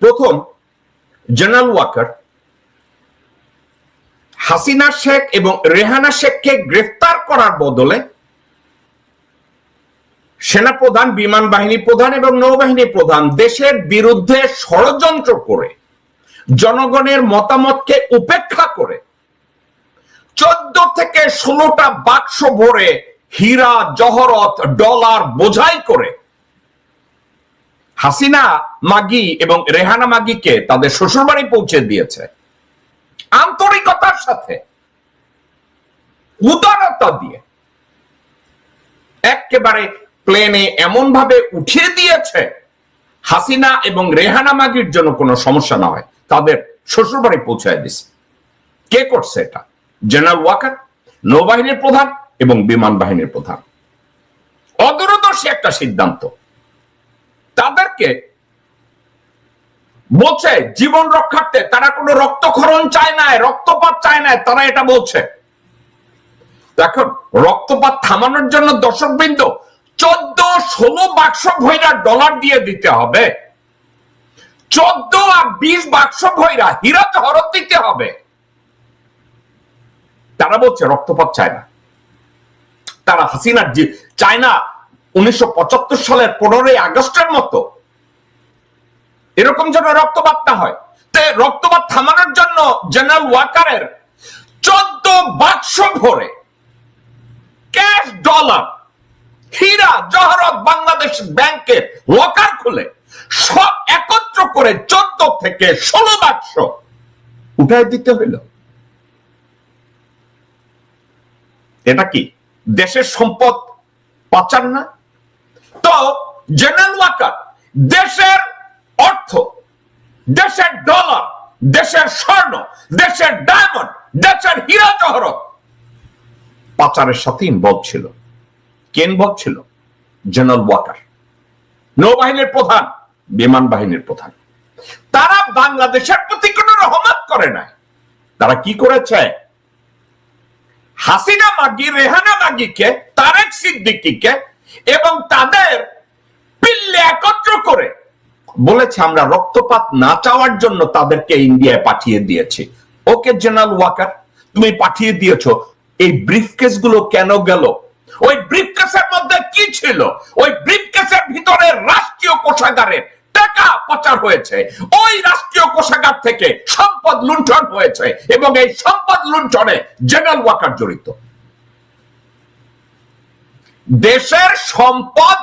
প্রথম, জেনারেল ওয়াকার, হাসিনা শেখ এবং রেহানা শেখকে গ্রেফতার করার বদলে সেনাপ্রধান, বিমান বাহিনী প্রধান এবং নৌবাহিনী প্রধান দেশের বিরুদ্ধে ষড়যন্ত্র করে, জনগণের মতামতকে উপেক্ষা করে, চোদ্দ থেকে ষোলোটা বাক্স ভরে হীরা, জহরত, ডলার বোঝাই করে হাসিনা, মাগি এবং রেহানা মাগিকে তাদের শ্বশুরবাড়ি পৌঁছে দিয়েছে। আন্তরিকতার সাথে, উদারতা দিয়ে একেবারে প্লেনে এমন ভাবে উঠিয়ে দিয়েছে, হাসিনা এবং রেহানা মাগির জন্য কোনো সমস্যা না হয়। তাদের শ্বশুরবাড়ি পৌঁছায় দিছে কে করছে এটা? জেনারেল ওয়াকার নৌবাহিনীর প্রধান এবং বিমান বাহিনীর প্রধান। অদূরদর্শী একটা সিদ্ধান্ত। তাদেরকে বলছে, জীবন রক্ষার্থে তারা কোনো রক্তক্ষরণ চায় না রক্তপাত চায় না তারা এটা বলছে। এখন রক্তপাত থামানোর জন্য দর্শক বৃন্দ চোদ্দ ষোলো বাক্স ভৈরা ডলার দিয়ে দিতে হবে। চোদ্দ আর বিশ বাক্স ভৈরা হীরা হরত দিতে হবে। তারা বলছে, রক্তপাত চায় না। তারা হাসিনার চায় না উনিশশো পঁচাত্তর সালের পনেরোই আগস্টের মতো। এরকম যেন রক্তপাত হয়। তো রক্তপাত থামানোর জন্য জেনারেল ওয়াকারের চোদ্দ বাক্স ভরে ক্যাশ ডলার, হীরা, জহরত বাংলাদেশ ব্যাংকে লকার খুলে সব একত্র করে চোদ্দ থেকে ষোলো বাক্স উঠায় দিতে হইল। এটা কি দেশের সম্পদ পাচার না? তো জেনারেল ওয়াকার দেশের অর্থ, দেশের ডলার দেশের স্বর্ণ, দেশের ডায়মন্ড দেশের হীরা পাচারের সাথে ইনভলভ ছিল। কে ইনভলভ ছিল? জেনারেল নৌবাহিনীর প্রধান, বিমান বাহিনীর প্রধান। তারা বাংলাদেশের প্রতি কোনো রহমত করে নাই। তারা কি করেছে? হাসিনা মাগি, রেহানা মাগিকে, তারেক সিদ্দিকিকে এবং তাদের পিল্লে একত্র করে বলেছে, আমরা রক্তপাত না চাওয়ার জন্য তাদেরকে ইন্ডিয়ায় পাঠিয়ে দিয়েছি। ওকে, জেনারেল ওয়াকার, তুমি পাঠিয়ে দিয়েছ। এই ব্রিফকেসগুলো কেন গেল? ওই ব্রিফকেসের মধ্যে কি ছিল? ওই ব্রিফকেসের ভিতরে রাষ্ট্রীয় কোষাগারের টাকা পাচার হয়েছে। ওই রাষ্ট্রীয় কোষাগার থেকে সম্পদ লুণ্ঠন হয়েছে এবং এই সম্পদ লুণ্ঠনে জেনারেল ওয়াকার জড়িত। দেশের সম্পদ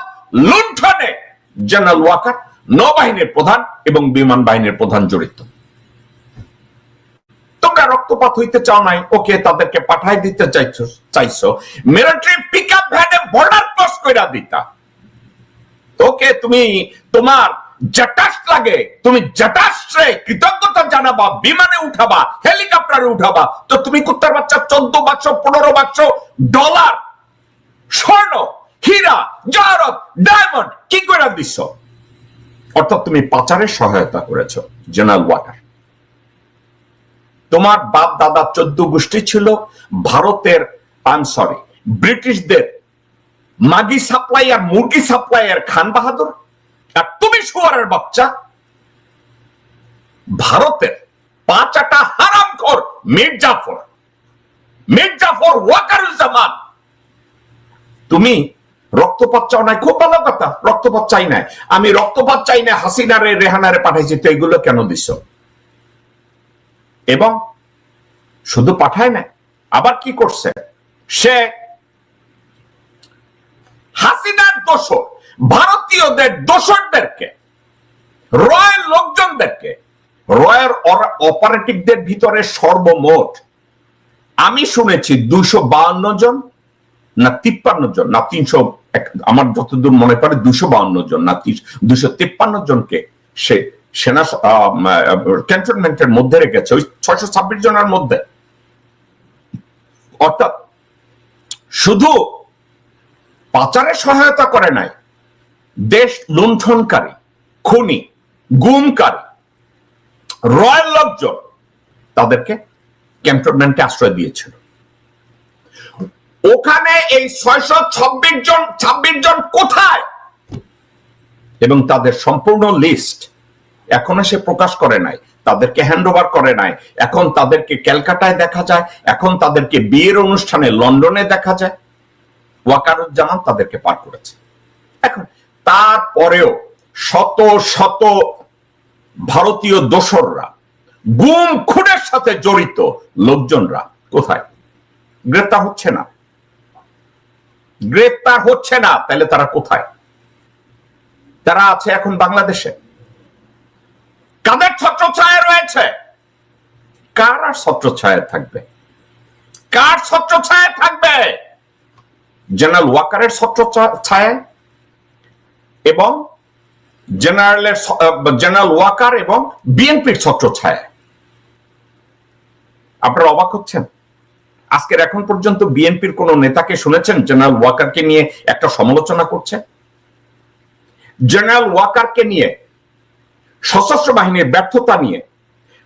লুণ্ঠনে জেনারেল ওয়াকার নৌবাহিনীর প্রধান এবং বিমান বাহিনীর প্রধান জড়িত। তোমরা রক্তপাত হইতে চাও নাই, ওকে তাদেরকে পাঠাই দিতে চাইছো চাইছো। মিলিটারি পিক আপ ভ্যানে বর্ডার ক্রস কইরা দিতা। তোকে তুমি তোমার জটাস লাগে, তুমি জটাসে কৃতজ্ঞতা জানাবা, বিমানে উঠাবা, হেলিকপ্টারে উঠাবা, তো তুমি কুত্তার বাচ্চা, চোদ্দ বাক্স, পনেরো বাক্স ডলার স্বর্ণ, হীরা জহরত ডায়মন্ড, কি করে দিছ অর্থাৎ তুমি পাচারের সহায়তা করেছ, জেনারেল ওয়াটার। তোমার বাপ দাদা চোদ্দ গোষ্ঠী ছিল ভারতের আই সরি ব্রিটিশদের মাগি সাপ্লাই আর মুরগি সাপ্লাইয়ার খান বাহাদুর। আর তুমি শুয়ারের বাচ্চা। ভারতের পাঁচাটা হারাম খোর মির্জাফর মির্জাফর ওয়াকারুজ্জামান তুমি রক্তপাত চাও নাই, খুব ভালো কথা, রক্তপাত চাই নাই। আমি রক্তপাত চাই না হাসিনারে, রেহানারে পাঠাইছি, তো এগুলো কেন দিছ? এবং শুধু পাঠায় না আবার কি করছে? সে হাসিনার দোষর, ভারতীয়দের দোষরদেরকে, রয়ের লোকজনদেরকে, রয়ের অপারেটিভদের ভিতরে সর্বমোট, আমি শুনেছি বাউন্ন জন না তিপ্পান্ন জন, না তিনশো আমার যতদূর মনে পড়ে দুশো বাউন্ন জন, না দুশো তিপ্পান্ন জনকে সে সেনা ক্যান্টনমেন্টের মধ্যে রেখেছে, ওই ছয়শো ছাব্বিশ জনের মধ্যে। অর্থাৎ শুধু পাচারে সহায়তা করে নাই, দেশ লুণ্ঠনকারী, খুনি, গুমকারী, রয়্যাল লোকজন তাদেরকে ক্যান্টনমেন্টে আশ্রয় দিয়েছিল। ওখানে এই ছয়শো ছাব্বিশ জন ছাব্বিশ জন কোথায়? এবং তাদের সম্পূর্ণ লিস্ট এখনও সে প্রকাশ করে নাই। তাদেরকে হ্যান্ড ওভার করে নাই। এখন তাদেরকে ক্যালকাটায় দেখা যায়। এখন তাদেরকে বিয়ের অনুষ্ঠানে লন্ডনে দেখা যায়। ওয়াকারুজ্জামান তাদেরকে পার করেছে। এখন তারপরেও শত শত ভারতীয় দোসররা, গুম খুনের সাথে জড়িত লোকজনরা কোথায়? গ্রেপ্তার হচ্ছে না। গ্রেপ্তার হচ্ছে না, তাহলে তারা কোথায়? তারা আছে এখন বাংলাদেশে। কাদের ছত্রছায়া রয়েছে? কার আর ছত্রছায়া থাকবে? কার ছত্রছায়া থাকবে? জেনারেল ওয়াকারের ছত্র ছত্রছায়া এবং জেনারেলের জেনারেল ওয়াকার এবং বিএনপির ছত্রছায়া আপনারা অবাক হচ্ছেন? আজকের এখন পর্যন্ত বিএনপির কোন নেতাকে শুনেছেন? জেনারেল ওয়াকারকে নিয়ে একটা সমালোচনা করছে। জেনারেল ওয়াকারকে নিয়ে, সশস্ত্র বাহিনীর ব্যর্থতা নিয়ে,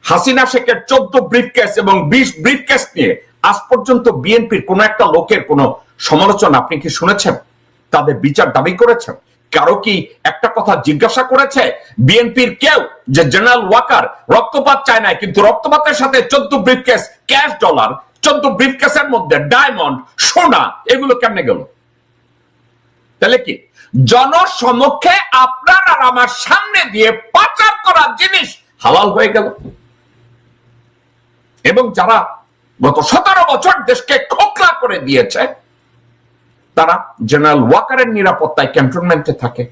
হাসিনা শেখের চোদ্দ ব্রিফকেস এবং বিশ ব্রিফকেস নিয়ে আজ পর্যন্ত বিএনপির কোন একটা লোকের কোন সমালোচনা আপনি কি শুনেছেন? তাদের বিচার দাবি করেছেন? কারও কি একটা কথা জিজ্ঞাসা করেছে? বিএনপির কেউ যে জেনারেল ওয়াকার রক্তপাত চায় না কিন্তু রক্তপাতের সাথে চোদ্দ ব্রিফকেস ক্যাশ ডলার চোদ্দ ব্রিফকেসের মধ্যে ডায়মন্ড সোনা, এগুলো কেমনে গেল? তাহলে কি? জনসমক্ষে আপনার আর আমার সামনে দিয়ে পাচার করা জিনিস হালাল হয়ে গেল। এবং যারা গত সতেরো বছর দেশকে খোকলা করে দিয়েছে, তারা জেনারেল ওয়াকারের নিরাপত্তায় ক্যান্টনমেন্টে থাকে।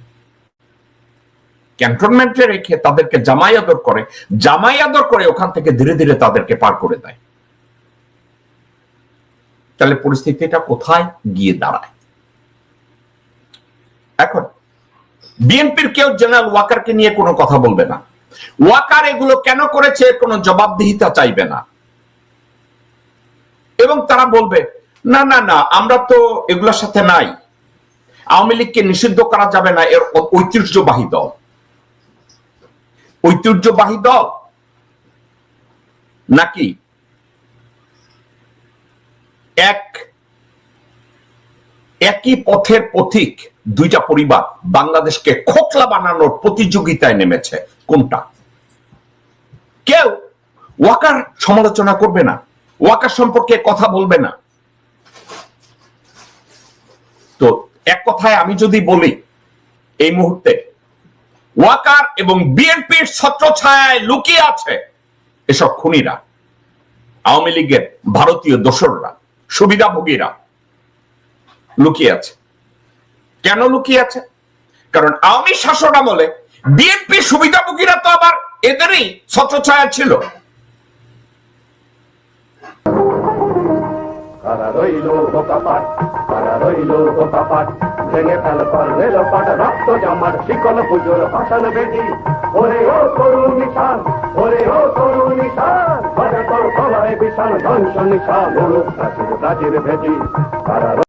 ক্যান্টনমেন্টে রেখে তাদেরকে জামাই আদর করে জামাই আদর করে ওখান থেকে ধীরে ধীরে তাদেরকে পার করে দেয়। তাহলে পরিস্থিতিটা কোথায়? গিয়ে দাঁড়ায়। এখন, বিএনপির কেউ জেনারেল ওয়াকারকে নিয়ে কোনো কথা বলবে না। ওয়াকার এগুলো কেন করেছে কোনো জবাবদিহিতা চাইবে না। এবং তারা বলবে, না না না, আমরা তো এগুলোর সাথে নাই। আওয়ামী লীগকে নিষিদ্ধ করা যাবে না, এর ঐতিহ্যবাহী দল। ঐতিহ্যবাহী দল? নাকি এক একই পথের পথিক দুইটা পরিবার বাংলাদেশকে খোকলা বানানোর প্রতিযোগিতায় নেমেছে। কোনটা? কেউ ওয়াকার সমালোচনা করবে না, ওয়াকার সম্পর্কে কথা বলবে না। তো এক কথায় আমি যদি বলি, এই মুহূর্তে ওয়াকার এবং বিএনপির ছত্রছায়ায় লুকিয়ে আছে এসব খুনিরা, আওয়ামী লীগের ভারতীয় দোসররা। সুবিধাভোগীরা লুকিয়ে আছে। কেন লুকিয়ে আছে? কারণ আওয়ামী শাসন আমলে বিএনপি সুবিধাভোগীরা তো আবার এদেরই ছত্রছায়া ছিল। ওরে ও তরুণ নিশান, ওরে ও তরুণ নিশান। বিশাল ধ্বংস নিশান প্রাচীর প্রাচীর ভেদি কারা